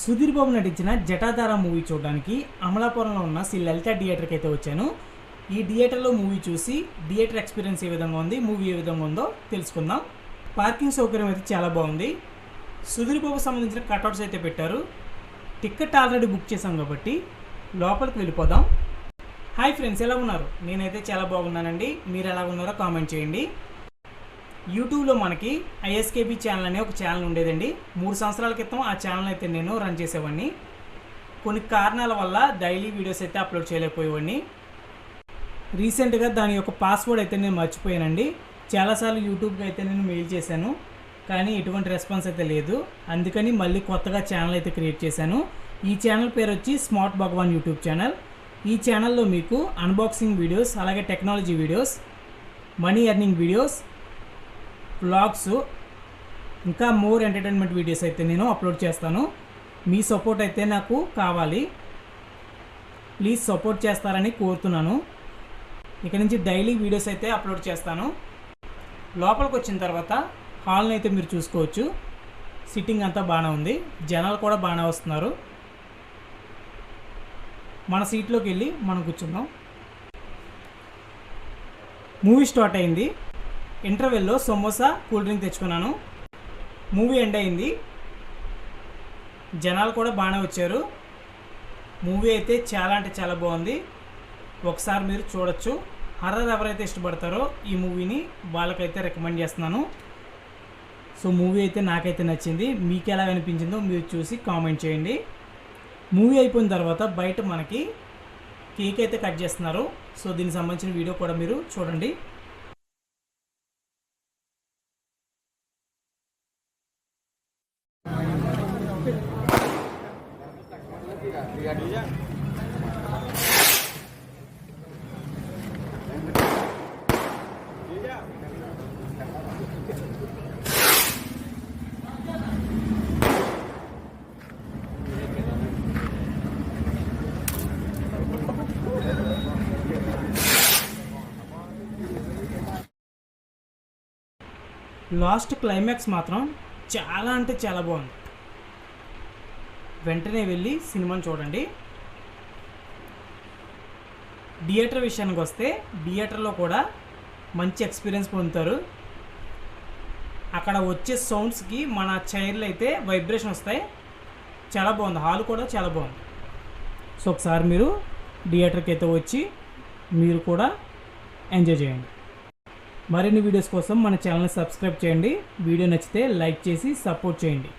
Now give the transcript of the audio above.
సుధీర్ బాబు నటించిన జటాధార మూవీ చూడడానికి అమలాపురంలో ఉన్న శ్రీ లలిత థియేటర్కి అయితే వచ్చాను. ఈ థియేటర్లో మూవీ చూసి థియేటర్ ఎక్స్పీరియన్స్ ఏ విధంగా ఉంది మూవీ ఏ విధంగా ఉందో తెలుసుకుందాం. పార్కింగ్ సౌకర్యం అయితే చాలా బాగుంది. సుధీర్ బాబు సంబంధించిన కట్అవుట్స్ అయితే పెట్టారు. టికెట్ ఆల్రెడీ బుక్ చేశాం కాబట్టి లోపలికి వెళ్ళిపోదాం. హాయ్ ఫ్రెండ్స్ ఎలా ఉన్నారు? నేనైతే చాలా బాగున్నానండి. మీరు ఎలా ఉన్నారో కామెంట్ చేయండి. యూట్యూబ్లో మనకి ఐఎస్కేబీ ఛానల్ అనే ఒక ఛానల్ ఉండేదండి. మూడు సంవత్సరాల క్రితం ఆ ఛానల్ అయితే నేను రన్ చేసేవాడిని. కొన్ని కారణాల వల్ల డైలీ వీడియోస్ అయితే అప్లోడ్ చేయలేకపోయేవాడిని. రీసెంట్గా దాని యొక్క పాస్వర్డ్ అయితే నేను మర్చిపోయానండి. చాలాసార్లు యూట్యూబ్కి అయితే నేను మెయిల్ చేశాను. కానీ ఎటువంటి రెస్పాన్స్ అయితే లేదు. అందుకని మళ్ళీ కొత్తగా ఛానల్ అయితే క్రియేట్ చేశాను. ఈ ఛానల్ పేరు వచ్చి స్మార్ట్ భగవాన్ యూట్యూబ్ ఛానల్. ఈ ఛానల్లో మీకు అన్బాక్సింగ్ వీడియోస్ అలాగే technology videos money earning videos vlogs ఇంకా మోర్ ఎంటర్టైన్మెంట్ వీడియోస్ అయితే నేను అప్లోడ్ చేస్తాను. మీ సపోర్ట్ అయితే నాకు కావాలి. ప్లీజ్ సపోర్ట్ చేస్తారని కోరుతున్నాను. ఇక నుంచి డైలీ వీడియోస్ అయితే అప్లోడ్ చేస్తాను. లోపలికి వచ్చిన తర్వాత హాల్ని అయితే మీరు చూసుకోవచ్చు. సిట్టింగ్ అంతా బాగానే ఉంది. జనాలు కూడా బాగానే వస్తున్నారు. మన సీట్లోకి వెళ్ళి మనం కూర్చుందాం. మూవీ స్టార్ట్ అయింది. ఇంటర్వెల్లో సమోసా కూల్ డ్రింక్ తెచ్చుకున్నాను. మూవీ ఎండ్ అయింది. జనాలు కూడా బాగానే వచ్చారు. మూవీ అయితే చాలా అంటే చాలా బాగుంది. ఒకసారి మీరు చూడొచ్చు. హర్రర్ ఎవరైతే ఇష్టపడతారో ఈ మూవీని వాళ్ళకైతే రికమెండ్ చేస్తున్నాను. సో మూవీ అయితే నాకైతే నచ్చింది. మీకు ఎలా అనిపించిందో మీరు చూసి కామెంట్ చేయండి. మూవీ అయిపోయిన తర్వాత బయట మనకి కేక్ అయితే కట్ చేస్తున్నారు. సో దీనికి సంబంధించిన వీడియో కూడా మీరు చూడండి. లాస్ట్ క్లైమాక్స్ మాత్రం చాలా అంటే చాలా బాగుంది వెంటనే వెళ్ళి సినిమాని చూడండి. థియేటర్ విషయానికి వస్తే థియేటర్లో కూడా మంచి ఎక్స్పీరియన్స్ పొందుతారు. అక్కడ వచ్చే సౌండ్స్కి మన చైర్లు అయితే వైబ్రేషన్ వస్తాయి. చాలా బాగుంది. హాల్ కూడా చాలా బాగుంది. సో ఒకసారి మీరు థియేటర్కి అయితే వచ్చి మీరు కూడా ఎంజాయ్ చేయండి. మరిన్ని వీడియోస్ కోసం మన ఛానల్ని సబ్స్క్రైబ్ చేయండి. వీడియో నచ్చితే లైక్ చేసి సపోర్ట్ చేయండి.